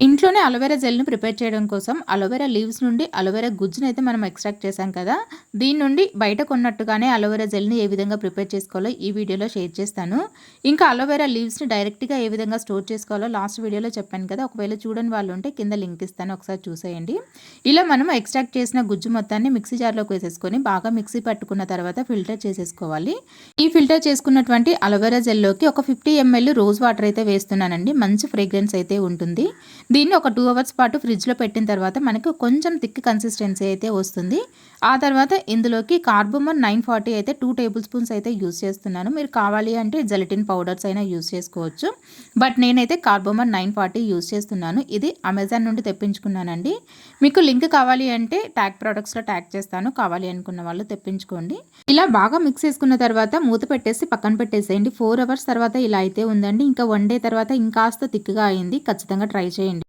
ఇంట్లోనే aloe vera జెల్‌ని prepare చేయడం కోసం అలోవెరా లీవ్స్ నుండి అలోవెరా గుజ్జుని అయితే మనం ఎక్స్ట్రాక్ట్ చేసాం కదా! దీని నుండి బయట కొన్నట్టుగానే అలోవెరా జెల్‌ని ఏ విధంగా ప్రిపేర్ చేసుకోవాలో ఈ వీడియోలో షేర్ చేస్తాను. ఇంకా అలోవెరా లీవ్స్‌ని డైరెక్ట్‌గా ఏ విధంగా స్టోర్ చేసుకోవాలో లాస్ట్ వీడియోలో చెప్పాను కదా! ఒకవేళ చూడని వాళ్ళు ఉంటే కింద లింక్ ఇస్తాను ఒకసారి చూసేయండి. ఇలా మనం ఎక్స్ట్రాక్ట్ చేసిన గుజ్జు మొత్తాన్ని మిక్సీ జార్‌లోకి వేసేసుకొని బాగా మిక్సీ పట్టుకున్న తర్వాత ఫిల్టర్ చేసేసుకోవాలి. ఈ ఫిల్టర్ చేసుకున్నటువంటి అలోవెరా జెల్‌లోకి ఒక 50 ఎంఎల్ రోజ్ వాటర్ అయితే వేస్తున్నానండి. మంచి ఫ్రేగ్రెన్స్ అయితే ఉంటుంది. దీన్ని ఒక టూ అవర్స్ పాటు ఫ్రిడ్జ్లో పెట్టిన తర్వాత మనకు కొంచెం థిక్ కన్సిస్టెన్సీ అయితే వస్తుంది. ఆ తర్వాత ఇందులోకి కార్బోమర్ నైన్ ఫార్టీ అయితే టూ టేబుల్ స్పూన్స్ అయితే యూస్ చేస్తున్నాను. మీరు కావాలి అంటే జెలటిన్ పౌడర్స్ అయినా యూస్ చేసుకోవచ్చు. బట్ నేనైతే కార్బోమర్ నైన్ ఫార్టీ యూస్ చేస్తున్నాను. ఇది అమెజాన్ నుండి తెప్పించుకున్నానండి. మీకు లింక్ కావాలి అంటే ట్యాగ్ ప్రోడక్ట్స్లో ట్యాగ్ చేస్తాను. కావాలి అనుకున్న వాళ్ళు తెప్పించుకోండి. ఇలా బాగా మిక్స్ చేసుకున్న తర్వాత మూత పెట్టేసి పక్కన పెట్టేసేయండి. ఫోర్ అవర్స్ తర్వాత ఇలా అయితే ఉందండి. ఇంకా వన్ డే తర్వాత ఇంకాస్త థిక్గా అయింది. ఖచ్చితంగా ట్రై చేయండి.